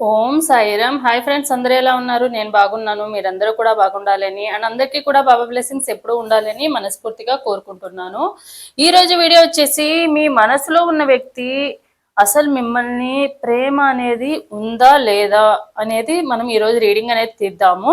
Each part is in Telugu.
ఓం సాయిరామ్. హాయ్ ఫ్రెండ్స్ అందరూ ఎలా ఉన్నారు? నేను బాగున్నాను మీరందరూ కూడా బాగుండాలని అండ్ అందరికీ కూడా బాబా బ్లెస్సింగ్స్ ఎప్పుడూ ఉండాలని మనస్ఫూర్తిగా కోరుకుంటున్నాను. ఈ రోజు వీడియో వచ్చేసి మీ మనసులో ఉన్న వ్యక్తి అసలు మిమ్మల్ని ప్రేమ అనేది ఉందా లేదా అనేది మనం ఈ రోజు రీడింగ్ అనేది తీద్దాము.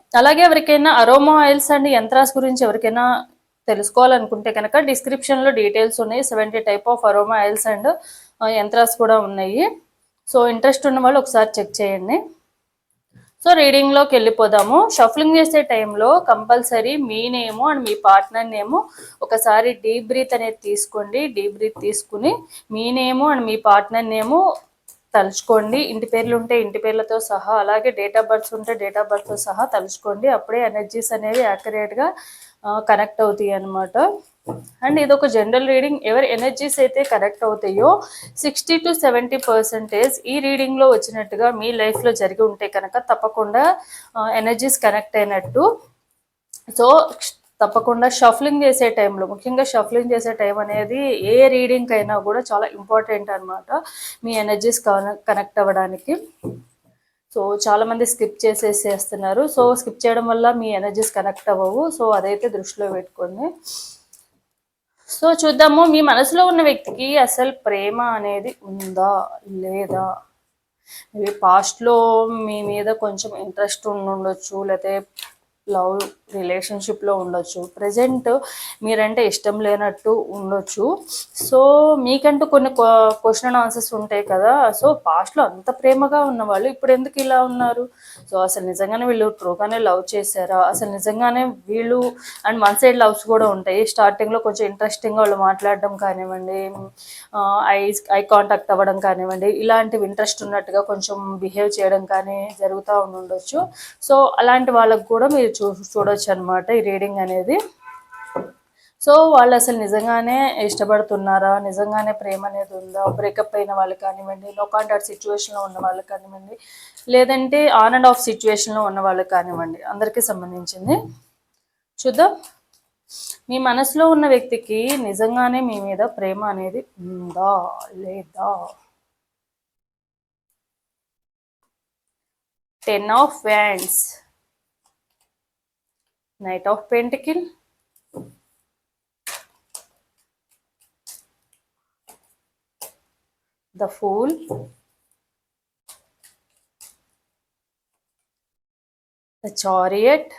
అలాగే ఎవరికైనా అరోమా ఆయిల్స్ అండ్ యంత్రాస్ గురించి ఎవరికైనా తెలుసుకోవాలనుకుంటే కనుక డిస్క్రిప్షన్లో డీటెయిల్స్ ఉన్నాయి. Seventy type of aroma oils and yantras కూడా ఉన్నాయి. సో ఇంట్రెస్ట్ ఉన్న వాళ్ళు ఒకసారి చెక్ చేయండి. సో రీడింగ్లోకి వెళ్ళిపోదాము. షఫలింగ్ చేసే టైంలో కంపల్సరీ మీ నేము అండ్ మీ పార్ట్నర్ నేము ఒకసారి డీప్ బ్రీత్ అనేది తీసుకోండి. డీప్ బ్రీత్ తీసుకుని మీ నేము అండ్ మీ పార్ట్నర్ నేము తలుచుకోండి. ఇంటి పేర్లు ఉంటే ఇంటి పేర్లతో సహా అలాగే డేట్ ఆఫ్ బర్త్స్ ఉంటే డేట్ ఆఫ్ బర్త్తో సహా తలుచుకోండి. అప్పుడే ఎనర్జీస్ అనేవి యాక్యురేట్గా కనెక్ట్ అవుతాయి అనమాట అండ్ ఇది ఒక జనరల్ రీడింగ్ ఎవరి ఎనర్జీస్ అయితే కనెక్ట్ అవుతాయో సిక్స్టీ టు సెవెంటీ పర్సెంటేజ్ ఈ రీడింగ్లో వచ్చినట్టుగా మీ లైఫ్లో జరిగి ఉంటే కనుక తప్పకుండా ఎనర్జీస్ కనెక్ట్ అయినట్టు. సో తప్పకుండా షఫ్లింగ్ చేసే టైంలో ముఖ్యంగా షఫ్లింగ్ చేసే టైం అనేది ఏ రీడింగ్ అయినా కూడా చాలా ఇంపార్టెంట్ అనమాట మీ ఎనర్జీస్ కనెక్ట్ అవ్వడానికి. సో చాలామంది స్కిప్ చేసేసేస్తున్నారు. సో స్కిప్ చేయడం వల్ల మీ ఎనర్జీస్ కనెక్ట్ అవ్వవు. సో అదైతే దృష్టిలో పెట్టుకోండి. సో చూద్దాము మీ మనసులో ఉన్న వ్యక్తికి అసలు ప్రేమ అనేది ఉందా? లేదా? పాస్ట్లో మీ మీద కొంచెం ఇంట్రెస్ట్ ఉండుండొచ్చు లేకపోతే లవ్ రిలేషన్షిప్లో ఉండొచ్చు. ప్రజెంట్ మీరంటే ఇష్టం లేనట్టు ఉండొచ్చు. సో మీకంటూ కొన్ని క్వశ్చన్ ఆన్సర్స్ ఉంటాయి కదా. సో పాస్ట్లో అంత ప్రేమగా ఉన్న వాళ్ళు ఇప్పుడు ఎందుకు ఇలా ఉన్నారు? సో అసలు నిజంగానే వీళ్ళు ట్రూగానే లవ్ చేశారా? అసలు నిజంగానే వీళ్ళు అండ్ వన్ సైడ్ లవ్స్ కూడా ఉంటాయి. స్టార్టింగ్లో కొంచెం ఇంట్రెస్టింగ్గా వాళ్ళు మాట్లాడడం కానివ్వండి ఐ ఐ కాంటాక్ట్ అవ్వడం కానివ్వండి ఇలాంటివి ఇంట్రెస్ట్ ఉన్నట్టుగా కొంచెం బిహేవ్ చేయడం కానీ జరుగుతూ ఉండొచ్చు సో అలాంటి వాళ్ళకు కూడా మీరు చూ చూడొచ్చు. అనమాట ఈ రీడింగ్ అనేది. సో వాళ్ళు అసలు నిజంగానే ఇష్టపడుతున్నారా? నిజంగానే ప్రేమ అనేది ఉందా? బ్రేకప్ అయిన వాళ్ళు కానివ్వండి నో కాంటాక్ట్ సిచ్యువేషన్లో ఉన్న వాళ్ళు కానివ్వండి లేదంటే ఆన్ అండ్ ఆఫ్ సిచ్యువేషన్లో ఉన్న వాళ్ళు కానివ్వండి అందరికీ సంబంధించింది. చూద్దాం. మీ మనసులో ఉన్న వ్యక్తికి నిజంగానే మీ మీద ప్రేమ అనేది ఉందా? లేదా? Ten of wands Knight of Pentacle. The Fool. The Chariot.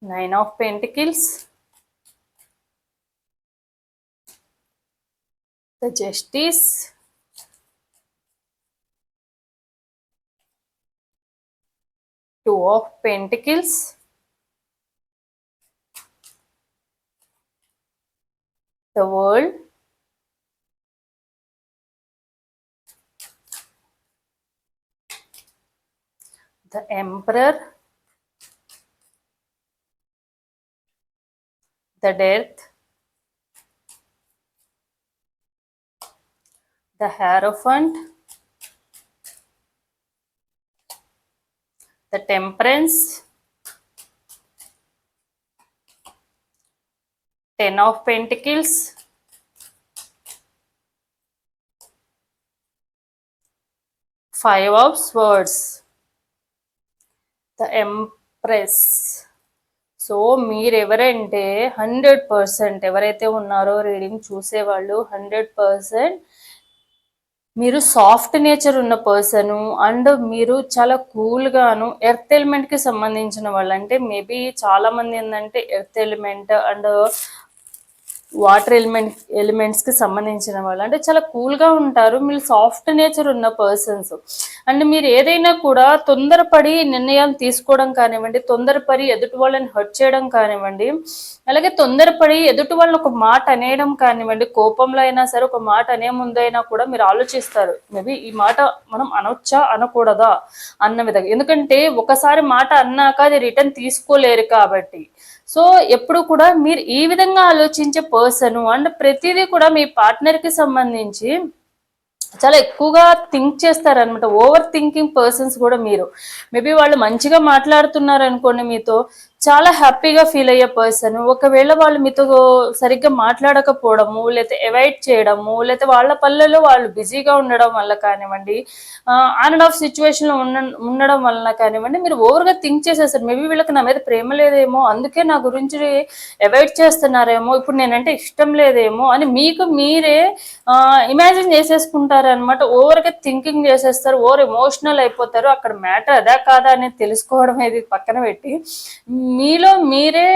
Nine of Pentacles. The Justice. Two of pentacles. The world. The emperor. The death. The hierophant the temperance 10 of pentacles five of swords the empress so మీరెవరంటే hundred percent ఎవరైతే ఉన్నారో రీడింగ్ చూసేవాళ్ళు హండ్రెడ్ పర్సెంట్ మీరు సాఫ్ట్ నేచర్ ఉన్న పర్సన్ అండ్ మీరు చాలా కూల్గాను ఎర్త్ ఎలిమెంట్కి సంబంధించిన వాళ్ళు అంటే మేబీ చాలా మంది ఏంటంటే earth element and water element ఎలిమెంట్స్కి సంబంధించిన వాళ్ళు. అంటే చాలా కూల్గా ఉంటారు. మీరు సాఫ్ట్ నేచర్ ఉన్న పర్సన్స్. అండ్ మీరు ఏదైనా కూడా తొందరపడి నిర్ణయాలు తీసుకోవడం కానివ్వండి తొందరపడి ఎదుటి వాళ్ళని హర్ట్ చేయడం కానివ్వండి అలాగే తొందరపడి ఎదుటి వాళ్ళని ఒక మాట అనేయడం కానివ్వండి కోపంలో అయినా సరే ఒక మాట అనే ముందైనా కూడా మీరు ఆలోచిస్తారు. మేబీ ఈ మాట మనం అనొచ్చా అనకూడదా అన్న విధంగా. ఎందుకంటే ఒకసారి మాట అన్నాక అది రిటర్న్ తీసుకోలేరు కాబట్టి. సో ఎప్పుడు కూడా మీరు ఈ విధంగా ఆలోచించే పర్సన్ అండ్ ప్రతిదీ కూడా మీ పార్ట్నర్కి కి సంబంధించి చాలా ఎక్కువగా థింక్ చేస్తారనమాట ఓవర్ థింకింగ్ పర్సన్స్ కూడా మీరు. మేబీ వాళ్ళు మంచిగా మాట్లాడుతున్నారు అనుకోండి మీతో చాలా హ్యాపీగా ఫీల్ అయ్యే పర్సన్. ఒకవేళ వాళ్ళు మీతో సరిగ్గా మాట్లాడకపోవడము లేకపోతే అవాయిడ్ చేయడము లేకపోతే వాళ్ళ పల్లెలో వాళ్ళు బిజీగా ఉండడం వల్ల కానివ్వండి ఆన్ అండ్ ఆఫ్ సిచ్యువేషన్లో ఉన్న ఉండడం వలన కానివ్వండి మీరు ఓవర్గా థింక్ చేసేస్తారు మేబీ వీళ్ళకి నా మీద ప్రేమ లేదేమో అందుకే నా గురించి అవాయిడ్ చేస్తున్నారేమో ఇప్పుడు నేనంటే ఇష్టం లేదేమో అని మీకు మీరే ఇమాజిన్ చేసేసుకుంటారు అనమాట ఓవర్గా థింకింగ్ చేసేస్తారు ఓవర్ ఎమోషనల్ అయిపోతారు. అక్కడ మ్యాటర్ అదా కాదా అనేది తెలుసుకోవడం అనేది పక్కన పెట్టి. మీలో మీరే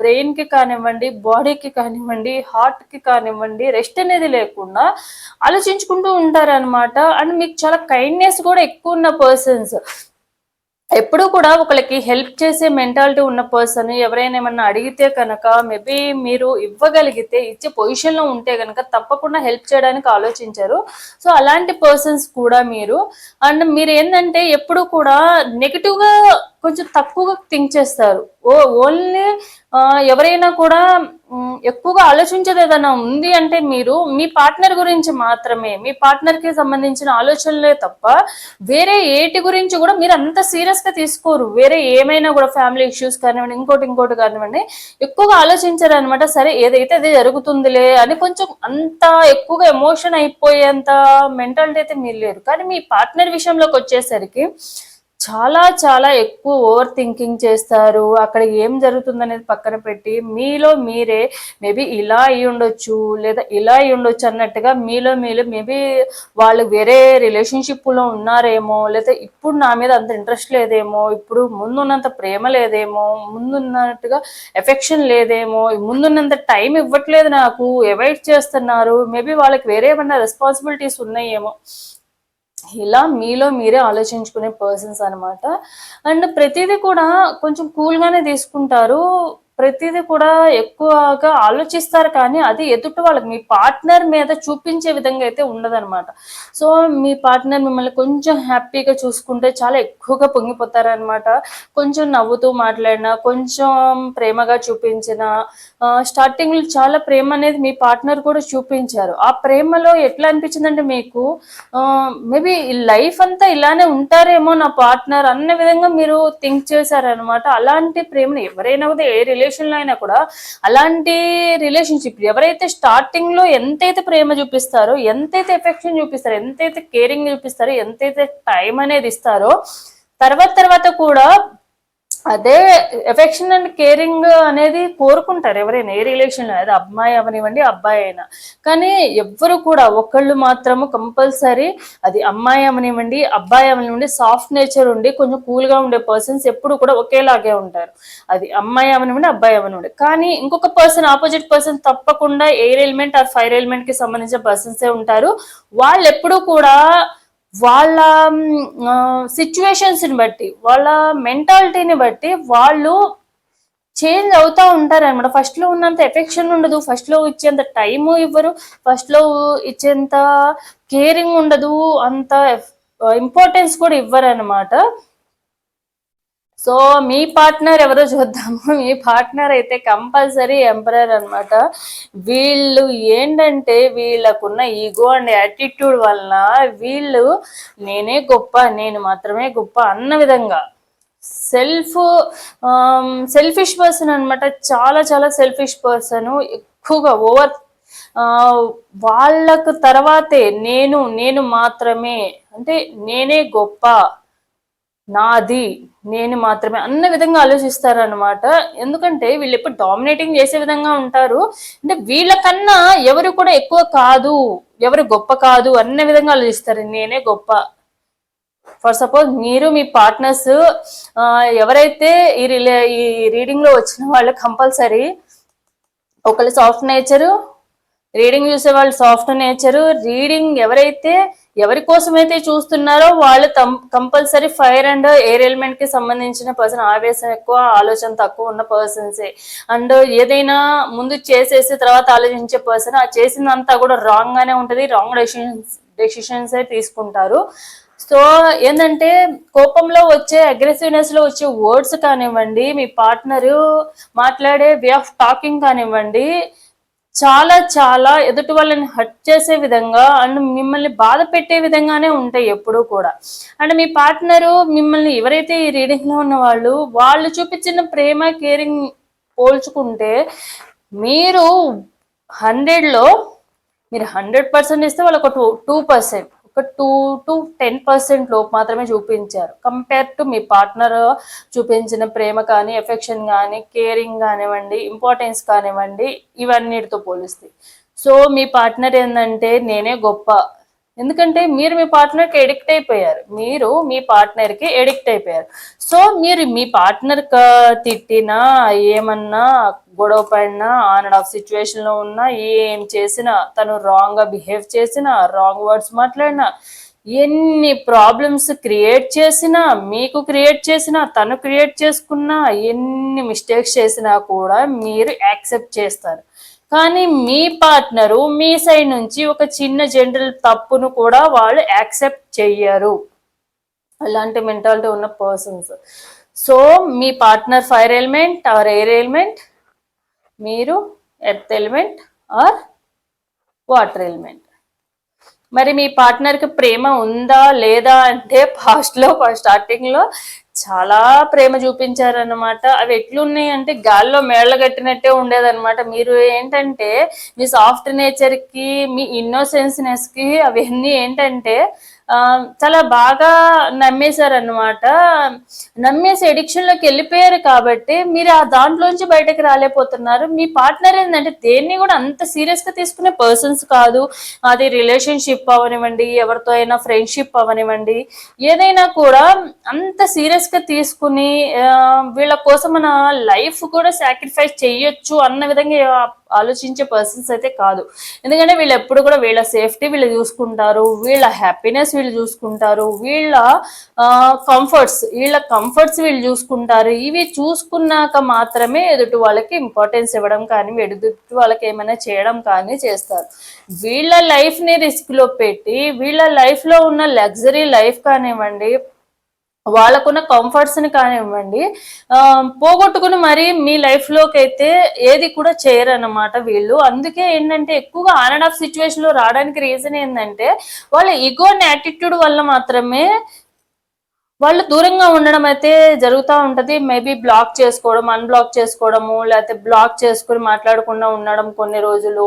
బ్రెయిన్కి కానివ్వండి బాడీకి కానివ్వండి హార్ట్కి కానివ్వండి రెస్ట్ అనేది లేకుండా ఆలోచించుకుంటూ ఉంటారన్నమాట. అండ్ మీకు చాలా కైండ్నెస్ కూడా ఎక్కువ ఉన్న పర్సన్స్ ఎప్పుడు కూడా ఒకరికి హెల్ప్ చేసే మెంటాలిటీ ఉన్న పర్సన్ ఎవరైనా ఏమన్నా అడిగితే కనుక మేబీ మీరు ఇవ్వగలిగితే ఇచ్చే పొజిషన్లో ఉంటే కనుక తప్పకుండా హెల్ప్ చేయడానికి ఆలోచించారు. సో అలాంటి పర్సన్స్ కూడా మీరు. అండ్ మీరు ఏంటంటే ఎప్పుడు కూడా నెగిటివ్గా కొంచెం తక్కువగా థింక్ చేస్తారు. ఓ ఓన్లీ ఎవరైనా కూడా ఎక్కువగా ఆలోచించేది ఏదైనా ఉంది అంటే మీరు మీ పార్ట్నర్ గురించి మాత్రమే మీ పార్ట్నర్కి సంబంధించిన ఆలోచనలే తప్ప వేరే ఏటి గురించి కూడా మీరు అంత సీరియస్గా తీసుకోరు. వేరే ఏమైనా కూడా ఫ్యామిలీ ఇష్యూస్ కానివ్వండి ఇంకోటి ఇంకోటి కానివ్వండి ఎక్కువగా ఆలోచించారు అనమాట సరే ఏదైతే అదే జరుగుతుందిలే అని కొంచెం అంత ఎక్కువగా ఎమోషన్ అయిపోయేంత మెంటాలిటీ అయితే మీరు లేరు. కానీ మీ పార్ట్నర్ విషయంలోకి వచ్చేసరికి చాలా చాలా ఎక్కువ ఓవర్ థింకింగ్ చేస్తారు. అక్కడ ఏం జరుగుతుంది అనేది పక్కన పెట్టి మీలో మీరే మేబీ ఇలా అయి ఉండొచ్చు లేదా ఇలా అయి ఉండొచ్చు అన్నట్టుగా మీలో మీరు మేబీ వాళ్ళు వేరే రిలేషన్షిప్లో ఉన్నారేమో లేదా ఇప్పుడు నా మీద అంత ఇంట్రెస్ట్ లేదేమో ఇప్పుడు ముందున్నంత ప్రేమ లేదేమో ముందున్నట్టుగా ఎఫెక్షన్ లేదేమో ముందున్నంత టైం ఇవ్వట్లేదు నాకు అవాయిడ్ చేస్తున్నారు. మేబీ వాళ్ళకి వేరే ఏమైనా రెస్పాన్సిబిలిటీస్ ఉన్నాయేమో. ఇలా మీలో మీరే ఆలోచించుకునే పర్సన్స్ అనమాట అండ్ ప్రతిదీ కూడా కొంచెం కూల్గానే తీసుకుంటారు. ప్రతిదీ కూడా ఎక్కువగా ఆలోచిస్తారు కానీ అది ఎదుటి వాళ్ళకి మీ పార్ట్నర్ మీద చూపించే విధంగా అయితే ఉండదన్నమాట. సో మీ పార్ట్నర్ మిమ్మల్ని కొంచెం హ్యాపీగా చూసుకుంటే చాలా ఎక్కువగా పొంగిపోతారనమాట కొంచెం నవ్వుతూ మాట్లాడినా కొంచెం ప్రేమగా చూపించిన స్టార్టింగ్ చాలా ప్రేమ అనేది మీ పార్ట్నర్ కూడా చూపించారు. ఆ ప్రేమలో ఎట్లా అనిపించిందంటే మీకు మేబీ లైఫ్ అంతా ఇలానే ఉంటారేమో నా పార్ట్నర్ అన్న విధంగా మీరు థింక్ చేశారనమాట అలాంటి ప్రేమను ఎవరైనా కూడా ఏ రిలేషన్ రిలేషన్లో అయినా కూడా అలాంటి రిలేషన్షిప్ ఎవరైతే స్టార్టింగ్లో ఎంతైతే ప్రేమ చూపిస్తారో ఎంతైతే ఎఫెక్షన్ చూపిస్తారో ఎంతైతే కేరింగ్ చూపిస్తారో ఎంతైతే టైం అనేది ఇస్తారో తర్వాత తర్వాత కూడా అదే ఎఫెక్షన్ అండ్ కేరింగ్ అనేది కోరుకుంటారు ఎవరైనా. ఏ రిలేషన్లో అది అమ్మాయి అవనివ్వండి అబ్బాయి అయినా. కానీ ఎవ్వరు కూడా ఒకళ్ళు మాత్రము కంపల్సరీ అది అమ్మాయి అవనివ్వండి అబ్బాయి అవనివ్వండి సాఫ్ట్ నేచర్ ఉండి కొంచెం కూల్గా ఉండే పర్సన్స్ ఎప్పుడు కూడా ఒకేలాగే ఉంటారు. అది అమ్మాయి అవనివ్వండి అబ్బాయి అవనివ్వండి. కానీ ఇంకొక పర్సన్ ఆపోజిట్ పర్సన్ తప్పకుండా ఎయిర్ ఎలిమెంట్ ఆర్ ఫైర్ ఎలిమెంట్కి సంబంధించిన పర్సన్సే ఉంటారు వాళ్ళు ఎప్పుడూ కూడా వాళ్ళ సిచ్యువేషన్స్ని బట్టి వాళ్ళ మెంటాలిటీని బట్టి వాళ్ళు చేంజ్ అవుతూ ఉంటారనమాట ఫస్ట్లో ఫస్ట్లో ఉన్నంత ఎఫెక్షన్ ఉండదు. ఫస్ట్లో ఇచ్చేంత టైం ఇవ్వరు. ఫస్ట్లో ఇచ్చేంత కేరింగ్ ఉండదు. అంత ఇంపార్టెన్స్ కూడా ఇవ్వరు అనమాట సో మీ పార్ట్నర్ ఎవరో చూద్దాము. మీ పార్ట్నర్ అయితే కంపల్సరీ ఎంపరర్ అన్నమాట. వీళ్ళు ఏంటంటే వీళ్ళకున్న ఈగో అండ్ యాటిట్యూడ్ వలన వీళ్ళు నేనే గొప్ప నేను మాత్రమే గొప్ప అన్న విధంగా సెల్ఫ్ సెల్ఫిష్ పర్సన్ అన్నమాట. చాలా చాలా సెల్ఫిష్ పర్సన్ ఎక్కువగా ఓవర్ వాళ్ళకు తర్వాతే నేను నేను మాత్రమే అంటే నేనే గొప్ప నాది నేను మాత్రమే అన్న విధంగా ఆలోచిస్తారు అనమాట ఎందుకంటే వీళ్ళు ఎప్పుడు డామినేటింగ్ చేసే విధంగా ఉంటారు. అంటే వీళ్ళకన్నా ఎవరు కూడా ఎక్కువ కాదు ఎవరు గొప్ప కాదు అన్న విధంగా ఆలోచిస్తారు. నేనే గొప్ప. ఫర్ సపోజ్ మీరు మీ పార్ట్నర్స్ ఎవరైతే ఈ రిలే ఈ రీడింగ్లో వచ్చిన వాళ్ళు కంపల్సరీ ఒకళ్ళు సాఫ్ట్ నేచరు రీడింగ్ చూసే వాళ్ళు సాఫ్ట్ నేచర్ రీడింగ్ ఎవరైతే ఎవరి కోసం అయితే చూస్తున్నారో వాళ్ళు కంపల్సరీ ఫైర్ అండ్ ఎయిర్ ఎలిమెంట్కి సంబంధించిన పర్సన్ ఆవేశం ఎక్కువ ఆలోచన తక్కువ ఉన్న పర్సన్సే అండ్ ఏదైనా ముందు చేసేసి తర్వాత ఆలోచించే పర్సన్ ఆ చేసిందంతా కూడా రాంగ్ గానే ఉంటది. రాంగ్ డెసిషన్స్ డెసిషన్స్ తీసుకుంటారు. సో ఏంటంటే కోపంలో వచ్చే అగ్రెసివ్నెస్లో వచ్చే వర్డ్స్ కానివ్వండి మీ పార్ట్నర్ మాట్లాడే వే ఆఫ్ టాకింగ్ కానివ్వండి చాలా చాలా ఎదుటి వాళ్ళని హర్ట్ చేసే విధంగా అండ్ మిమ్మల్ని బాధ పెట్టే విధంగానే ఉంటాయి ఎప్పుడూ కూడా. అండ్ మీ పార్ట్నరు మిమ్మల్ని ఎవరైతే ఈ రీడింగ్లో ఉన్న వాళ్ళు వాళ్ళు చూపించిన ప్రేమ కేరింగ్ పోల్చుకుంటే మీరు హండ్రెడ్లో మీరు హండ్రెడ్ పర్సెంట్ ఇస్తే వాళ్ళు ఒక టూ టూ పర్సెంట్ ఒక టూ టు టెన్ పర్సెంట్ లోపు మాత్రమే చూపించారు. కంపేర్ టు మీ పార్ట్నర్ చూపించిన ప్రేమ కానీ ఎఫెక్షన్ కానీ కేరింగ్ కానివ్వండి ఇంపార్టెన్స్ కానివ్వండి ఇవన్నిటితో పోలిస్తే. సో మీ పార్ట్నర్ ఏంటంటే నేనే గొప్ప. ఎందుకంటే మీరు మీ పార్ట్నర్కి ఎడిక్ట్ అయిపోయారు. మీరు మీ పార్ట్నర్కి ఎడిక్ట్ అయిపోయారు. సో మీరు మీ పార్ట్నర్ తిట్టినా ఏమన్నా గొడవ పడినా ఆన్ అండ్ ఆఫ్ సిచ్యువేషన్లో ఉన్నా ఏం చేసినా తను రాంగ్గా బిహేవ్ చేసినా రాంగ్ వర్డ్స్ మాట్లాడినా ఎన్ని ప్రాబ్లమ్స్ క్రియేట్ చేసినా మీకు క్రియేట్ చేసినా తను క్రియేట్ చేసుకున్నా ఎన్ని మిస్టేక్స్ చేసినా కూడా మీరు యాక్సెప్ట్ చేస్తారు. కానీ మీ పార్ట్నరు మీ సైడ్ నుంచి ఒక చిన్న జనరల్ తప్పును కూడా వాళ్ళు యాక్సెప్ట్ చెయ్యరు. అలాంటి మెంటాలిటీ ఉన్న persons so me partner fire element or air element మీరు earth element or water element. మరి మీ పార్ట్నర్కి ప్రేమ ఉందా లేదా అంటే ఫాస్ట్లో స్టార్టింగ్లో చాలా ప్రేమ చూపించారనమాట అవి ఎట్లున్నాయి అంటే గాల్లో మేళ్ళ కట్టినట్టే ఉండేదన్నమాట. మీరు ఏంటంటే మీ సాఫ్ట్ నేచర్కి మీ ఇన్నోసెన్స్నెస్కి అవన్నీ ఏంటంటే చాలా బాగా నమ్మేశారనమాట నమ్మేసి ఎడిక్షన్లోకి వెళ్ళిపోయారు కాబట్టి మీరు ఆ దాంట్లోంచి బయటకు రాలేకపోతున్నారు. మీ పార్ట్నర్ ఏంటంటే దేన్ని కూడా అంత సీరియస్గా తీసుకునే పర్సన్స్ కాదు. అది రిలేషన్షిప్ అవనివ్వండి ఎవరితో అయినా ఫ్రెండ్షిప్ అవనివ్వండి. ఏదైనా కూడా అంత సీరియస్గా తీసుకుని వీళ్ళ కోసం మన లైఫ్ కూడా సాక్రిఫైస్ చేయొచ్చు అన్న విధంగా ఆలోచించే పర్సన్స్ అయితే కాదు. ఎందుకంటే వీళ్ళు ఎప్పుడు కూడా వీళ్ళ సేఫ్టీ వీళ్ళు చూసుకుంటారు వీళ్ళ హ్యాపీనెస్ వీళ్ళు చూసుకుంటారు వీళ్ళ కంఫర్ట్స్ వీళ్ళ కంఫర్ట్స్ వీళ్ళు చూసుకుంటారు. ఇవి చూసుకున్నాక మాత్రమే ఎదుటి వాళ్ళకి ఇంపార్టెన్స్ ఇవ్వడం కానీ ఎదుటి వాళ్ళకి ఏమైనా చేయడం కానీ చేస్తారు. వీళ్ళ లైఫ్ని రిస్క్లో పెట్టి వీళ్ళ లైఫ్లో ఉన్న లగ్జరీ లైఫ్ కానివ్వండి వాళ్ళకున్న కంఫర్ట్స్ని కానివ్వండి ఆ, పోగొట్టుకుని మరి మీ లైఫ్లోకి అయితే ఏది కూడా చేయరన్నమాట వీళ్ళు. అందుకే ఏంటంటే ఎక్కువగా ఆన్ అండ్ ఆఫ్ సిచ్యువేషన్లో రావడానికి రీజన్ ఏంటంటే వాళ్ళ ఈగో అండ్ యాటిట్యూడ్ వల్ల మాత్రమే వాళ్ళు దూరంగా ఉండడం అయితే జరుగుతూ ఉంటది. మేబీ బ్లాక్ చేసుకోవడం అన్బ్లాక్ చేసుకోవడము లేకపోతే బ్లాక్ చేసుకుని మాట్లాడకుండా ఉండడం కొన్ని రోజులు.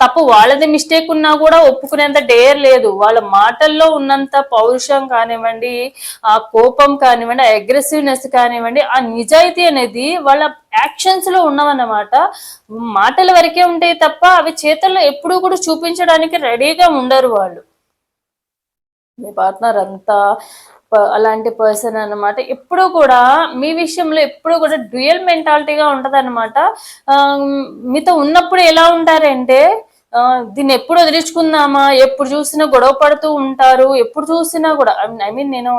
తప్పు వాళ్ళది మిస్టేక్ ఉన్నా కూడా ఒప్పుకునేంత డేర్ లేదు. వాళ్ళ మాటల్లో ఉన్నంత పౌరుషం కానివ్వండి ఆ కోపం కానివ్వండి ఆ అగ్రెసివ్నెస్ కానివ్వండి ఆ నిజాయితీ అనేది వాళ్ళ యాక్షన్స్లో ఉన్నవన్నమాట. మాటల వరకే ఉంటాయి తప్ప అవి చేతల్లో ఎప్పుడూ కూడా చూపించడానికి రెడీగా ఉండరు వాళ్ళు. మీ పార్ట్నర్ అంతా అలాంటి పర్సన్ అన్నమాట. ఎప్పుడు కూడా మీ విషయంలో ఎప్పుడు కూడా డ్యూయల్ మెంటాలిటీగా ఉంటది అనమాట మీతో ఉన్నప్పుడు ఎలా ఉంటారంటే దీన్ని ఎప్పుడు వదిలించుకుందామా ఎప్పుడు చూసినా గొడవ పడుతూ ఉంటారు ఎప్పుడు చూసినా కూడా ఐ మీన్ నేను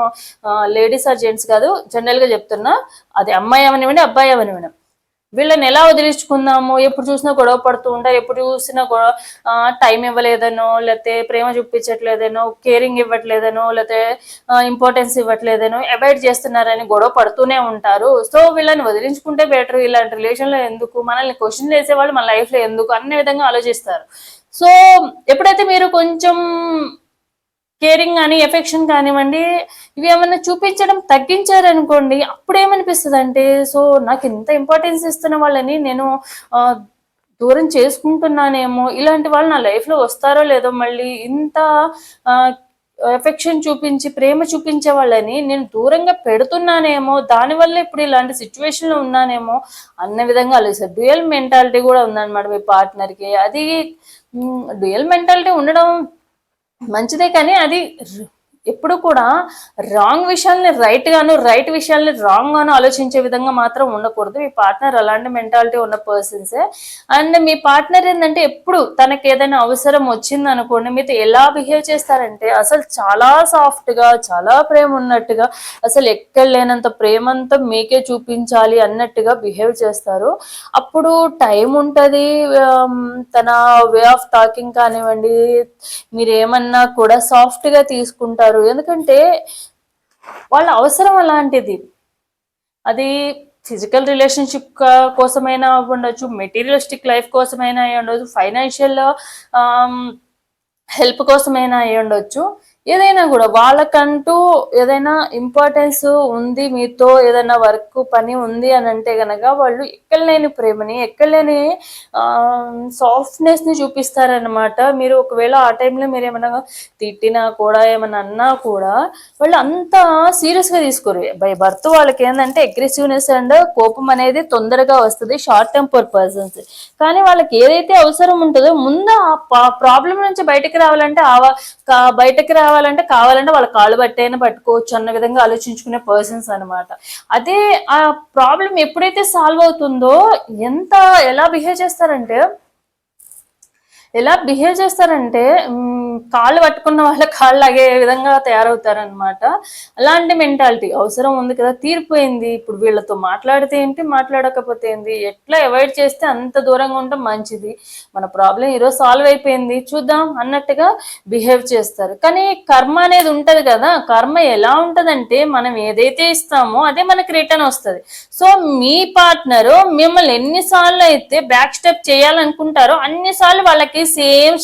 లేడీస్ ఆర్ జెంట్స్ కాదు జనరల్గా చెప్తున్నా అది అమ్మాయి అవనివ్వండి అబ్బాయి అవనివ్వండి. వీళ్ళని ఎలా వదిలించుకుందాము? ఎప్పుడు చూసినా గొడవ పడుతూ ఉంటారు. ఎప్పుడు చూసినా గొడవ టైం ఇవ్వలేదనో లేకపోతే ప్రేమ చూపించట్లేదనో కేరింగ్ ఇవ్వట్లేదనో లేకపోతే ఇంపార్టెన్స్ ఇవ్వట్లేదనో అవాయిడ్ చేస్తున్నారని గొడవ పడుతూనే ఉంటారు. సో వీళ్ళని వదిలించుకుంటే బెటర్ ఇలాంటి రిలేషన్లో ఎందుకు? మనల్ని క్వశ్చన్ చేసేవాళ్ళు మన లైఫ్లో ఎందుకు? అనే విధంగా ఆలోచిస్తారు. సో ఎప్పుడైతే మీరు కొంచెం కేరింగ్ కానీ ఎఫెక్షన్ కానివ్వండి ఇవి ఏమైనా చూపించడం తగ్గించారనుకోండి అప్పుడు ఏమనిపిస్తుంది అంటే సో నాకు ఇంత ఇంపార్టెన్స్ ఇస్తున్న వాళ్ళని నేను దూరం చేసుకుంటున్నానేమో ఇలాంటి వాళ్ళు నా లైఫ్లో వస్తారో లేదో మళ్ళీ ఇంత ఎఫెక్షన్ చూపించి ప్రేమ చూపించే వాళ్ళని నేను దూరంగా పెడుతున్నానేమో దానివల్ల ఇప్పుడు ఇలాంటి సిచ్యువేషన్లో ఉన్నానేమో అన్న విధంగా ఆలోచిస్తారు. డ్యూయల్ మెంటాలిటీ కూడా ఉందన్నమాట మీ పార్ట్నర్కి అది డ్యూయల్ మెంటాలిటీ ఉండడం మంచిదే కానీ అది ఎప్పుడు కూడా రాంగ్ విషయాల్ని రైట్ గాను రైట్ విషయాల్ని రాంగ్ గాను ఆలోచించే విధంగా మాత్రం ఉండకూడదు. మీ పార్ట్నర్ అలాంటి మెంటాలిటీ ఉన్న పర్సన్సే. అండ్ మీ పార్ట్నర్ ఏంటంటే ఎప్పుడు తనకి ఏదైనా అవసరం వచ్చింది అనుకోండి మీతో ఎలా బిహేవ్ చేస్తారంటే అసలు చాలా సాఫ్ట్గా చాలా ప్రేమ ఉన్నట్టుగా అసలు ఎక్కడ లేనంత ప్రేమంతా మీకే చూపించాలి అన్నట్టుగా బిహేవ్ చేస్తారు. అప్పుడు టైం ఉంటుంది తన వే ఆఫ్ టాకింగ్ కానివ్వండి మీరు ఏమన్నా కూడా సాఫ్ట్గా తీసుకుంటారు. ఎందుకంటే వాళ్ళ అవసరం అలాంటిది. అది ఫిజికల్ రిలేషన్షిప్ కోసమైనా ఉండొచ్చు మెటీరియలిస్టిక్ లైఫ్ కోసమైనా అయ్యి ఉండొచ్చు ఫైనాన్షియల్ హెల్ప్ కోసమైనా అయి ఉండొచ్చు. ఏదైనా కూడా వాళ్ళకంటూ ఏదైనా ఇంపార్టెన్స్ ఉంది మీతో ఏదైనా వర్క్ పని ఉంది అని అంటే గనక వాళ్ళు ఎక్కడలేని ప్రేమని ఎక్కడలేని సాఫ్ట్నెస్ని చూపిస్తారనమాట మీరు ఒకవేళ ఆ టైంలో మీరు ఏమైనా తిట్టినా కూడా ఏమైనా అన్నా కూడా వాళ్ళు అంత సీరియస్గా తీసుకోరు. బై భర్త వాళ్ళకి ఏంటంటే అగ్రెసివ్నెస్ అండ్ కోపం అనేది తొందరగా వస్తుంది షార్ట్ టెంపర్ పర్సన్స్ కానీ వాళ్ళకి ఏదైతే అవసరం ఉంటుందో ముందు ఆ ప్రాబ్లం నుంచి బయటకు రావాలంటే ఆ బయటకు రావాలి కావాలంటే వాళ్ళ కాళ్ళు బట్టైనా పట్టుకోవచ్చు అన్న విధంగా ఆలోచించుకునే పర్సన్స్ అనమాట అదే ఆ ప్రాబ్లం ఎప్పుడైతే సాల్వ్ అవుతుందో ఎంత ఎలా బిహేవ్ చేస్తారంటే ఎలా బిహేవ్ చేస్తారంటే కాళ్ళు పట్టుకున్న వాళ్ళ కాళ్ళు లాగే విధంగా తయారవుతారనమాట అలాంటి మెంటాలిటీ అవసరం ఉంది కదా తీరిపోయింది ఇప్పుడు వీళ్ళతో మాట్లాడితే ఏంటి మాట్లాడకపోతే ఏంటి ఎట్లా అవాయిడ్ చేస్తే అంత దూరంగా ఉండటం మంచిది? మన ప్రాబ్లం ఈరోజు సాల్వ్ అయిపోయింది చూద్దాం అన్నట్టుగా బిహేవ్ చేస్తారు. కానీ కర్మ అనేది ఉంటుంది కదా కర్మ ఎలా ఉంటుందంటే మనం ఏదైతే ఇస్తామో అదే మనకి రిటర్న్ వస్తుంది. సో మీ పార్ట్నర్ మిమ్మల్ని ఎన్నిసార్లు అయితే బ్యాక్ స్టెప్ చేయాలనుకుంటారో అన్నిసార్లు వాళ్ళకి సేమ్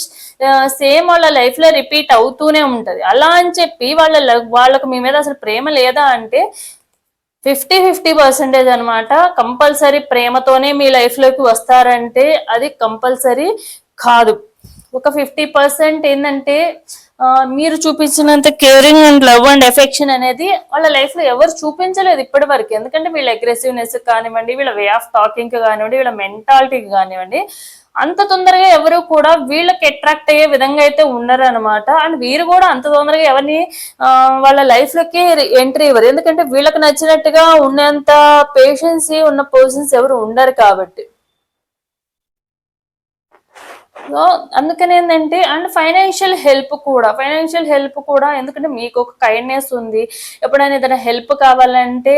సేమ్ వాళ్ళ లైఫ్లో రిపీట్ అవుతూనే ఉంటది. అలా అని చెప్పి వాళ్ళ వాళ్ళకు మీ మీద అసలు ప్రేమ లేదా అంటే ఫిఫ్టీ ఫిఫ్టీ పర్సెంటేజ్ అనమాట కంపల్సరీ ప్రేమతోనే మీ లైఫ్లోకి వస్తారంటే అది కంపల్సరీ కాదు. ఒక ఫిఫ్టీ పర్సెంట్ ఏంటంటే మీరు చూపించినంత caring and love and affection అనేది వాళ్ళ లైఫ్లో ఎవరు చూపించలేదు ఇప్పటి వరకు ఎందుకంటే వీళ్ళ అగ్రెసివ్నెస్ కానివ్వండి వీళ్ళ వే ఆఫ్ టాకింగ్ కానివ్వండి వీళ్ళ మెంటాలిటీకి కానివ్వండి అంత తొందరగా ఎవరు కూడా వీళ్ళకి అట్రాక్ట్ అయ్యే విధంగా అయితే ఉండరు అనమాట అండ్ వీరు కూడా అంత తొందరగా ఎవరిని వాళ్ళ లైఫ్లోకి ఎంట్రీ ఇవ్వరు. ఎందుకంటే వీళ్ళకి నచ్చినట్టుగా ఉన్నంత పేషెన్సీ ఉన్న పర్సన్స్ ఎవరు ఉండరు కాబట్టి. సో అందుకని ఏంటంటే అండ్ ఫైనాన్షియల్ హెల్ప్ కూడా ఫైనాన్షియల్ హెల్ప్ కూడా ఎందుకంటే మీకు ఒక కైండ్నెస్ ఉంది. ఎప్పుడైనా ఏదైనా హెల్ప్ కావాలంటే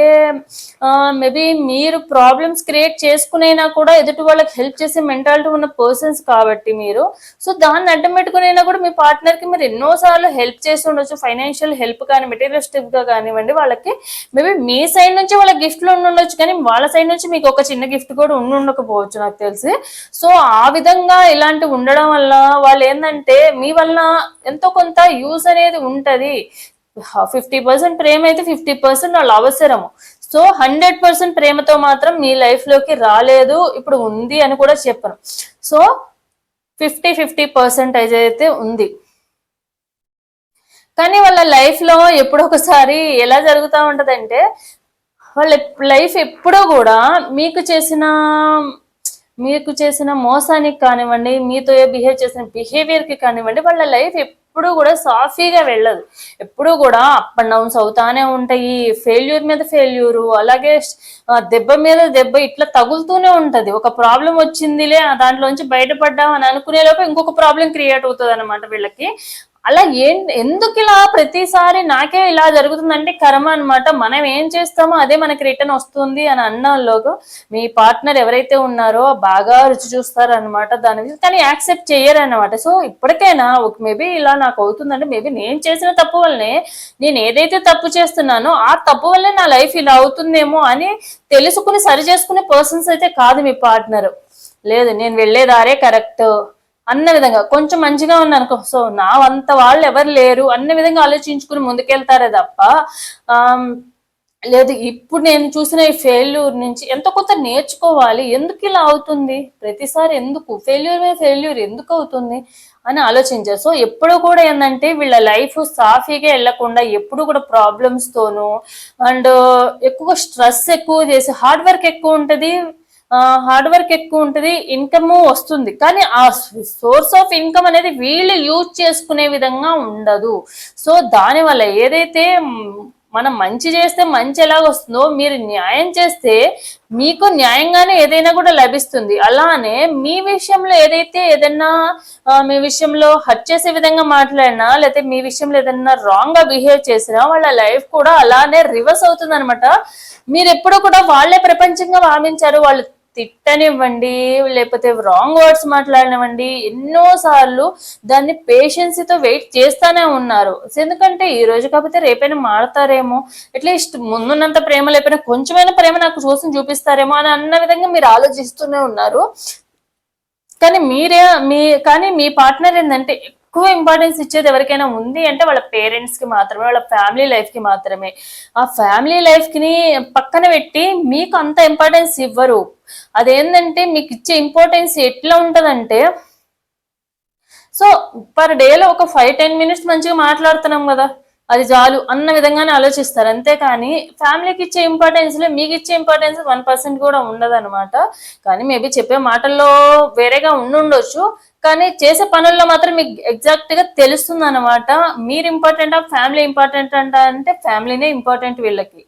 మేబీ మీరు ప్రాబ్లమ్స్ క్రియేట్ చేసుకునైనా కూడా ఎదుటి వాళ్ళకి హెల్ప్ చేసే మెంటాలిటీ ఉన్న పర్సన్స్ కాబట్టి మీరు. సో దాన్ని అడ్డం పెట్టుకునైనా కూడా మీ పార్ట్నర్కి మీరు ఎన్నోసార్లు హెల్ప్ చేసి ఉండొచ్చు. ఫైనాన్షియల్ హెల్ప్ కానీ మెటీరియలిస్టిక్గా కానివ్వండి వాళ్ళకి మేబీ మీ సైడ్ నుంచి వాళ్ళ గిఫ్ట్లు ఉండొచ్చు. కానీ వాళ్ళ సైడ్ నుంచి మీకు ఒక చిన్న గిఫ్ట్ కూడా ఉండి ఉండకపోవచ్చు నాకు తెలిసి. సో ఆ విధంగా ఇలాంటి ఉండడం వల్ల వాళ్ళు ఏంటంటే మీ వల్ల ఎంతో కొంత యూజ్ అనేది ఉంటది. ఫిఫ్టీ పర్సెంట్ ప్రేమ అయితే ఫిఫ్టీ పర్సెంట్ వాళ్ళ అవసరము. సో హండ్రెడ్ పర్సెంట్ ప్రేమతో మాత్రం మీ లైఫ్లోకి రాలేదు ఇప్పుడు ఉంది అని కూడా చెప్పను. సో ఫిఫ్టీ ఫిఫ్టీ పర్సెంటేజ్ అయితే ఉంది. కానీ వాళ్ళ లైఫ్లో ఎప్పుడొకసారి ఎలా జరుగుతూ ఉంటదంటే వాళ్ళ లైఫ్ ఎప్పుడో కూడా మీకు చేసిన మీకు చేసిన మోసానికి కానివ్వండి మీతో బిహేవ్ చేసిన బిహేవియర్కి కానివ్వండి వాళ్ళ లైఫ్ ఎప్పుడు కూడా సాఫీగా వెళ్ళదు. ఎప్పుడు కూడా అప్ అండ్ డౌన్స్ అవుతానే ఉంటాయి. ఫెయిల్యూర్ మీద ఫెయిల్యూరు అలాగే దెబ్బ మీద దెబ్బ ఇట్లా తగులుతూనే ఉంటది. ఒక ప్రాబ్లం వచ్చిందిలే దాంట్లోంచి బయటపడ్డాం అని అనుకునే లోపు ఇంకొక ప్రాబ్లం క్రియేట్ అవుతుంది అనమాట వీళ్ళకి. అలా ఏం ఎందుకు ఇలా ప్రతిసారి నాకే ఇలా జరుగుతుందంటే కర్మ అనమాట మనం ఏం చేస్తామో అదే మనకి రిటర్న్ వస్తుంది అని అన్నలోగా మీ పార్ట్నర్ ఎవరైతే ఉన్నారో బాగా రుచి చూస్తారు అనమాట దాని కానీ యాక్సెప్ట్ చేయరనమాట సో ఇప్పటికైనా మేబీ ఇలా నాకు అవుతుందంటే మేబీ నేను చేసిన తప్పు వల్లనే నేను ఏదైతే తప్పు చేస్తున్నానో ఆ తప్పు వల్లే నా లైఫ్ ఇలా అవుతుందేమో అని తెలుసుకుని సరి చేసుకునే పర్సన్స్ అయితే కాదు మీ పార్ట్నర్. లేదు నేను వెళ్ళేదారే కరెక్ట్. అన్న విధంగా కొంచెం మంచిగా ఉన్నాను సో నా అంత వాళ్ళు ఎవరు లేరు అన్న విధంగా ఆలోచించుకుని ముందుకెళ్తారే తప్ప లేదు ఇప్పుడు నేను చూసిన ఈ ఫెయిల్యూర్ నుంచి ఎంతో కొంత నేర్చుకోవాలి ఎందుకు ఇలా అవుతుంది? ప్రతిసారి ఎందుకు? ఫెయిల్యూర్ మీద ఫెయిల్యూర్ ఎందుకు అవుతుంది? అని ఆలోచించారు. సో ఎప్పుడు కూడా ఏంటంటే వీళ్ళ లైఫ్ సాఫీగా వెళ్ళకుండా ఎప్పుడు కూడా ప్రాబ్లమ్స్తోనూ అండ్ ఎక్కువ స్ట్రెస్ ఎక్కువ చేసి హార్డ్ వర్క్ ఎక్కువ ఉంటుంది హార్డ్ వర్క్ ఎక్కువ ఉంటుంది ఇన్కమ్ వస్తుంది. కానీ ఆ సోర్స్ ఆఫ్ ఇన్కమ్ అనేది వీళ్ళు యూజ్ చేసుకునే విధంగా ఉండదు. సో దానివల్ల ఏదైతే మనం మంచి చేస్తే మంచి ఎలాగ వస్తుందో మీరు న్యాయం చేస్తే మీకు న్యాయంగానే ఏదైనా కూడా లభిస్తుంది. అలానే మీ విషయంలో ఏదైతే ఏదైనా మీ విషయంలో హర్ట్ చేసే విధంగా మాట్లాడినా లేకపోతే మీ విషయంలో ఏదైనా రాంగ్గా బిహేవ్ చేసినా వాళ్ళ లైఫ్ కూడా అలానే రివర్స్ అవుతుంది అనమాట మీరు ఎప్పుడు కూడా వాళ్ళే ప్రపంచంగా భావించారు వాళ్ళు తిట్టనివ్వండి లేకపోతే రాంగ్ వర్డ్స్ మాట్లాడనివ్వండి. ఎన్నో సార్లు దాన్ని పేషెన్సీతో వెయిట్ చేస్తానే ఉన్నారు. ఎందుకంటే ఈ రోజు కాకపోతే రేపైనా మారతారేమో. అట్లీస్ట్ ముందున్నంత ప్రేమ లేకపోయినా కొంచెమైనా ప్రేమ నాకు చూసి చూపిస్తారేమో అని అన్న విధంగా మీరు ఆలోచిస్తూనే ఉన్నారు. కానీ మీరే మీ కానీ మీ పార్ట్నర్ ఏంటంటే ఎక్కువ ఇంపార్టెన్స్ ఇచ్చేది ఎవరికైనా ఉంది అంటే వాళ్ళ పేరెంట్స్కి మాత్రమే వాళ్ళ ఫ్యామిలీ లైఫ్కి మాత్రమే. ఆ ఫ్యామిలీ లైఫ్కి పక్కన పెట్టి మీకు అంత ఇంపార్టెన్స్ ఇవ్వరు. అదేంటంటే మీకు ఇచ్చే ఇంపార్టెన్స్ ఎట్లా ఉంటదంటే సో పర్ డేలో ఒక ఫైవ్ టెన్ మినిట్స్ మంచిగా మాట్లాడుతున్నాం కదా అది చాలు అన్న విధంగానే ఆలోచిస్తారు. అంతేకాని ఫ్యామిలీకి ఇచ్చే ఇంపార్టెన్స్లో మీకు ఇచ్చే ఇంపార్టెన్స్ వన్ పర్సెంట్ కూడా ఉండదు అనమాట కానీ మేబీ చెప్పే మాటల్లో వేరేగా ఉండుండొచ్చు. కానీ చేసే పనుల్లో మాత్రం మీకు ఎగ్జాక్ట్గా తెలుస్తుంది అనమాట మీరు ఇంపార్టెంట్ ఫ్యామిలీ ఇంపార్టెంట్ అంట అంటే ఫ్యామిలీనే ఇంపార్టెంట్ వీళ్ళకి.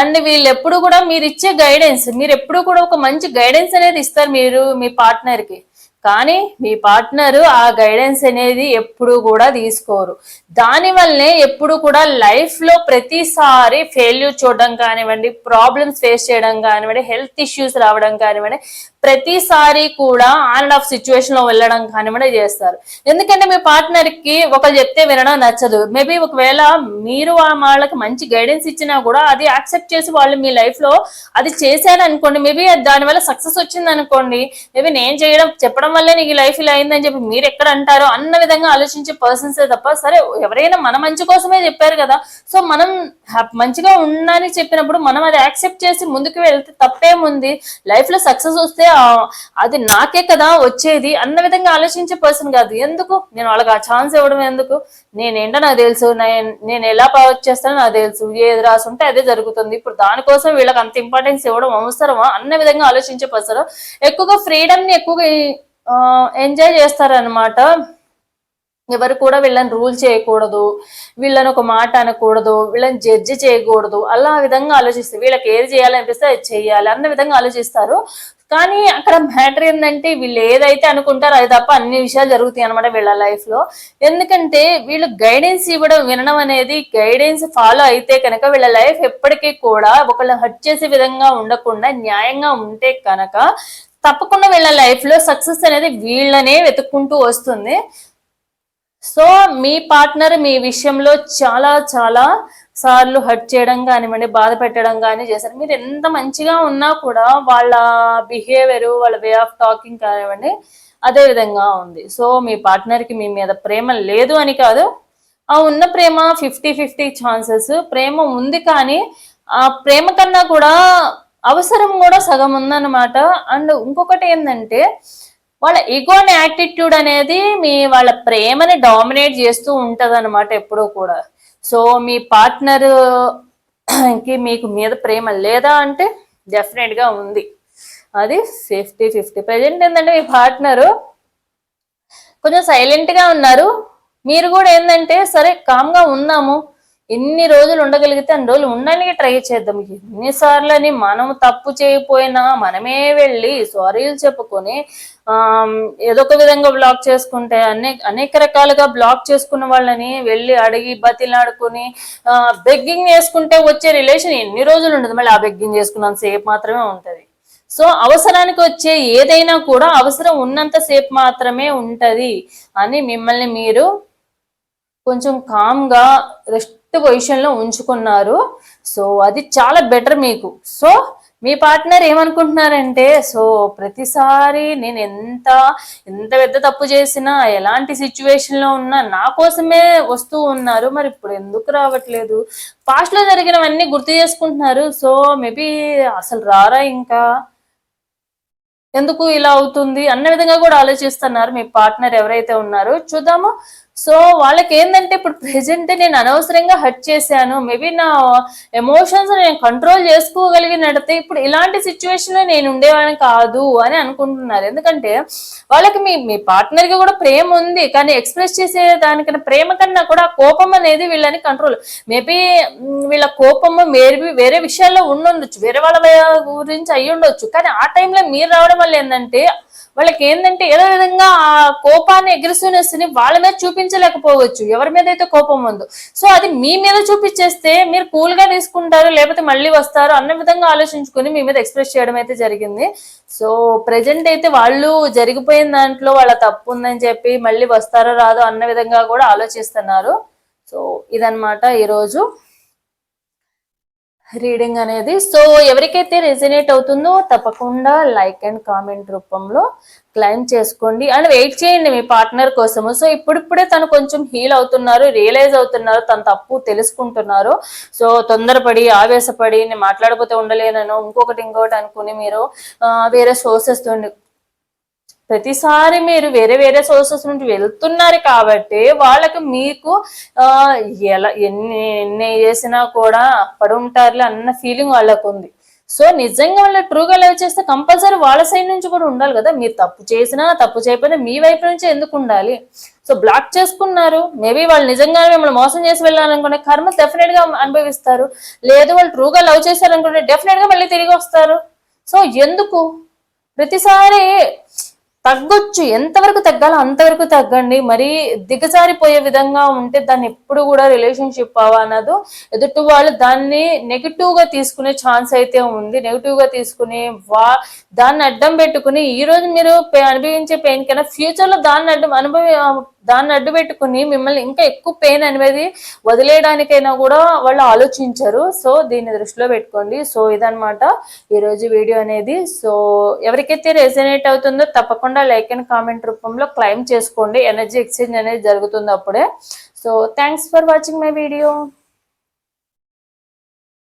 అండ్ వీళ్ళు ఎప్పుడు కూడా మీరు ఇచ్చే గైడెన్స్ మీరు ఎప్పుడు కూడా ఒక మంచి గైడెన్స్ అనేది ఇస్తారు మీరు మీ పార్ట్నర్కి. కానీ మీ పార్ట్నర్ ఆ గైడెన్స్ అనేది ఎప్పుడు కూడా తీసుకోరు. దాని వల్లనే ఎప్పుడు కూడా లైఫ్లో ప్రతిసారి ఫెయిల్యూర్ చూడడం కానివ్వండి ప్రాబ్లమ్స్ ఫేస్ చేయడం కానివ్వండి హెల్త్ ఇష్యూస్ రావడం కానివ్వండి ప్రతిసారి కూడా ఆన్ అండ్ ఆఫ్ సిచ్యువేషన్లో వెళ్ళడం కానివ్వండి చేస్తారు. ఎందుకంటే మీ పార్ట్నర్కి ఒకరు చెప్తే వినడం నచ్చదు. మేబీ ఒకవేళ మీరు ఆ వాళ్ళకి మంచి గైడెన్స్ ఇచ్చినా కూడా అది యాక్సెప్ట్ చేసి వాళ్ళు మీ లైఫ్లో అది చేశారు అనుకోండి మేబీ దానివల్ల సక్సెస్ వచ్చింది అనుకోండి మేబీ నేను చేయడం చెప్పడం వల్లే నీకు లైఫ్ ఇలా అయిందని చెప్పి మీరు ఎక్కడ అంటారో అన్న విధంగా ఆలోచించే పర్సన్స్ తప్ప సరే ఎవరైనా మన మంచి కోసమే చెప్పారు కదా. సో మనం మంచిగా ఉండని చెప్పినప్పుడు మనం అది యాక్సెప్ట్ చేసి ముందుకు వెళ్తే తప్పేముంది? లైఫ్లో సక్సెస్ వస్తే అది నాకే కదా వచ్చేది అన్న విధంగా ఆలోచించే పర్సన్ కాదు. ఎందుకు? నేను వాళ్ళకి ఆ ఛాన్స్ ఇవ్వడం ఎందుకు? నేనేంటో నాకు తెలుసు. నేను ఎలా పవర్ చేస్తానో నాకు తెలుసు. ఏది రాసి ఉంటే అదే జరుగుతుంది. ఇప్పుడు దానికోసం వీళ్ళకి అంత ఇంపార్టెన్స్ ఇవ్వడం అవసరమా? అన్న విధంగా ఆలోచించే పర్సన్ ఎక్కువగా ఫ్రీడమ్ని ఎక్కువగా ఎంజాయ్ చేస్తారనమాట ఎవరు కూడా వీళ్ళని రూల్ చేయకూడదు వీళ్ళని ఒక మాట అనకూడదు వీళ్ళని జడ్జి చేయకూడదు. అలా విధంగా ఆలోచిస్తారు వీళ్ళకి ఏది చేయాలనిపిస్తే అది చేయాలి. అన్న విధంగా ఆలోచిస్తారు. కానీ అక్కడ మ్యాటర్ ఏంటంటే వీళ్ళు ఏదైతే అనుకుంటారో అది తప్ప అన్ని విషయాలు జరుగుతాయి అనమాట వీళ్ళ లైఫ్లో. ఎందుకంటే వీళ్ళు గైడెన్స్ ఇవ్వడం వినడం అనేది గైడెన్స్ ఫాలో అయితే కనుక వీళ్ళ లైఫ్ ఎప్పటికీ కూడా ఒకళ్ళు హట్ చేసే విధంగా ఉండకుండా న్యాయంగా ఉంటే కనుక తప్పకుండా వీళ్ళ లైఫ్లో సక్సెస్ అనేది వీళ్ళనే వెతుక్కుంటూ వస్తుంది. సో మీ పార్ట్నర్ మీ విషయంలో చాలా చాలా సార్లు హర్ట్ చేయడం కానివ్వండి బాధ పెట్టడం కానీ చేశారు. మీరు ఎంత మంచిగా ఉన్నా కూడా వాళ్ళ బిహేవియర్ వాళ్ళ వే ఆఫ్ టాకింగ్ కానివ్వండి అదే విధంగా ఉంది. సో మీ పార్ట్నర్కి మీ మీద ప్రేమ లేదు అని కాదు. ఆ ఉన్న ప్రేమ ఫిఫ్టీ ఫిఫ్టీ ఛాన్సెస్. ప్రేమ ఉంది కానీ ఆ ప్రేమ కన్నా కూడా అవసరం కూడా సగం ఉందన్నమాట. అండ్ ఇంకొకటి ఏంటంటే వాళ్ళ ఈగోని యాటిట్యూడ్ అనేది మీ వాళ్ళ ప్రేమని డామినేట్ చేస్తూ ఉంటుంది అనమాట ఎప్పుడూ కూడా. సో మీ పార్ట్నర్కి మీకు మీద ప్రేమ లేదా అంటే డెఫినెట్గా ఉంది. అది ఫిఫ్టీ ఫిఫ్టీ ప్రజెంట్ ఏంటంటే మీ పార్ట్నరు కొంచెం సైలెంట్గా ఉన్నారు. మీరు కూడా ఏంటంటే సరే కామ్గా ఉన్నాము. ఎన్ని రోజులు ఉండగలిగితే అన్ని రోజులు ఉండడానికి ట్రై చేద్దాం. ఎన్నిసార్లు అని మనం తప్పు చేయకపోయినా మనమే వెళ్ళి సారీలు చెప్పుకొని ఏదో ఒక విధంగా బ్లాక్ చేసుకుంటే అనేక అనేక రకాలుగా బ్లాక్ చేసుకున్న వాళ్ళని వెళ్ళి అడిగి బతిలాడుకుని బెగ్గింగ్ చేసుకుంటే వచ్చే రిలేషన్ ఎన్ని రోజులు ఉండదు. మళ్ళీ ఆ బెగ్గింగ్ చేసుకున్నంత సేపు మాత్రమే ఉంటుంది. సో అవసరానికి వచ్చే ఏదైనా కూడా అవసరం ఉన్నంత సేపు మాత్రమే ఉంటది అని మిమ్మల్ని మీరు కొంచెం కామ్గా రెస్ట్ పొజిషన్లో ఉంచుకున్నారు. సో అది చాలా బెటర్ మీకు. సో మీ పార్ట్నర్ ఏమనుకుంటున్నారంటే సో ప్రతిసారి నేను ఎంత ఎంత పెద్ద తప్పు చేసినా ఎలాంటి సిచ్యువేషన్లో ఉన్నా నా కోసమే వస్తూ ఉన్నారు. మరి ఇప్పుడు ఎందుకు రావట్లేదు? పాస్ట్లో జరిగినవన్నీ గుర్తు చేసుకుంటున్నారు. సో మేబీ అసలు రారా ఇంకా? ఎందుకు ఇలా అవుతుంది? అన్న విధంగా కూడా ఆలోచిస్తున్నారు మీ పార్ట్నర్ ఎవరైతే ఉన్నారో. చూద్దాము. సో వాళ్ళకి ఏంటంటే ఇప్పుడు ప్రెసెంట్ నేను అనవసరంగా హర్ట్ చేశాను. మేబీ నా ఎమోషన్స్ నేను కంట్రోల్ చేసుకోగలిగినట్టే ఇప్పుడు ఇలాంటి సిచ్యువేషన్లో నేను ఉండేవాడిని కాదు అని అనుకుంటున్నారు. ఎందుకంటే వాళ్ళకి మీ మీ పార్ట్నర్కి కూడా ప్రేమ ఉంది. కానీ ఎక్స్ప్రెస్ చేసే దానికన్నా ప్రేమ కన్నా కూడా కోపం అనేది వీళ్ళని కంట్రోల్ మేబీ వీళ్ళ కోపము మేబీ వేరే విషయాల్లో ఉండుండొచ్చు వేరే వాళ్ళ గురించి అయ్యి ఉండొచ్చు కానీ ఆ టైంలో మీరు రావడం వల్ల ఏంటంటే వాళ్ళకి ఏంటంటే ఏదో విధంగా ఆ కోపాన్ని అగ్రెసివ్నెస్ని వాళ్ళ మీద చూపించలేకపోవచ్చు. ఎవరి మీద అయితే కోపం ఉందో. సో అది మీ మీద చూపించేస్తే మీరు కూల్గా తీసుకుంటారు లేకపోతే మళ్ళీ వస్తారు అన్న విధంగా ఆలోచించుకుని మీ మీద ఎక్స్ప్రెస్ చేయడం అయితే జరిగింది. సో ప్రెజెంట్ అయితే వాళ్ళు జరిగిపోయిన దాంట్లో వాళ్ళ తప్పు ఉందని చెప్పి మళ్ళీ వస్తారో రాదో అన్న విధంగా కూడా ఆలోచిస్తున్నారు. సో ఇదన్నమాట ఈరోజు. రీడింగ్ అనేది. సో ఎవరికైతే రెజినేట్ అవుతుందో తప్పకుండా లైక్ అండ్ కామెంట్ రూపంలో క్లైమ్ చేసుకోండి. అండ్ వెయిట్ చేయండి మీ పార్ట్నర్ కోసము. సో ఇప్పుడిప్పుడే తను కొంచెం హీల్ అవుతున్నారు రియలైజ్ అవుతున్నారు తన తప్పు తెలుసుకుంటున్నారు. సో తొందరపడి ఆవేశపడి నేను మాట్లాడకపోతే ఉండలేనను ఇంకొకటి ఇంకొకటి అనుకుని మీరు వేరే సోర్సెస్ ప్రతిసారి మీరు వేరే వేరే సోర్సెస్ నుండి వెళ్తున్నారు కాబట్టి వాళ్ళకి మీకు ఎలా ఎన్ని ఎన్ని చేసినా కూడా పడుంటారులే అన్న ఫీలింగ్ వాళ్ళకు ఉంది. సో నిజంగా వాళ్ళు ట్రూగా లైవ్ చేస్తే కంపల్సరీ వాళ్ళ సైడ్ నుంచి కూడా ఉండాలి కదా. మీరు తప్పు చేసినా తప్పు చేయకపోయినా మీ వైపు నుంచి ఎందుకు ఉండాలి? సో బ్లాక్ చేసుకున్నారు. మేబీ వాళ్ళు నిజంగానే మిమ్మల్ని మోసం చేసి వెళ్ళాలనుకునే కర్మ డెఫినెట్గా అనుభవిస్తారు. లేదు వాళ్ళు ట్రూగా లవ్ చేశారనుకుంటే డెఫినెట్గా మళ్ళీ తిరిగి వస్తారు. సో ఎందుకు? ప్రతిసారి తగ్గొచ్చు. ఎంతవరకు తగ్గాలో అంతవరకు తగ్గండి. మరి దిగజారిపోయే విధంగా ఉంటే దాన్ని ఎప్పుడు కూడా రిలేషన్షిప్ అవ్వనదు. ఎదుటి వాళ్ళు దాన్ని నెగిటివ్గా తీసుకునే ఛాన్స్ అయితే ఉంది. నెగిటివ్గా తీసుకుని వా దాన్ని అడ్డం పెట్టుకుని ఈ రోజు మీరు అనుభవించే పెయిన్ కన్నా ఫ్యూచర్లో దాన్ని అడ్డం అనుభవి దాన్ని అడ్డు పెట్టుకుని మిమ్మల్ని ఇంకా ఎక్కువ పెయిన్ అనేది వదిలేయడానికైనా కూడా వాళ్ళు ఆలోచించరు. సో దీన్ని దృష్టిలో పెట్టుకోండి. సో ఇదనమాట ఈరోజు వీడియో అనేది. సో ఎవరికైతే రెజనేట్ అవుతుందో తప్పకుండా లైక్ అండ్ కామెంట్ రూపంలో క్లైమ్ చేసుకోండి. ఎనర్జీ ఎక్స్చేంజ్ అనేది జరుగుతుంది అప్పుడే. So thanks for watching my video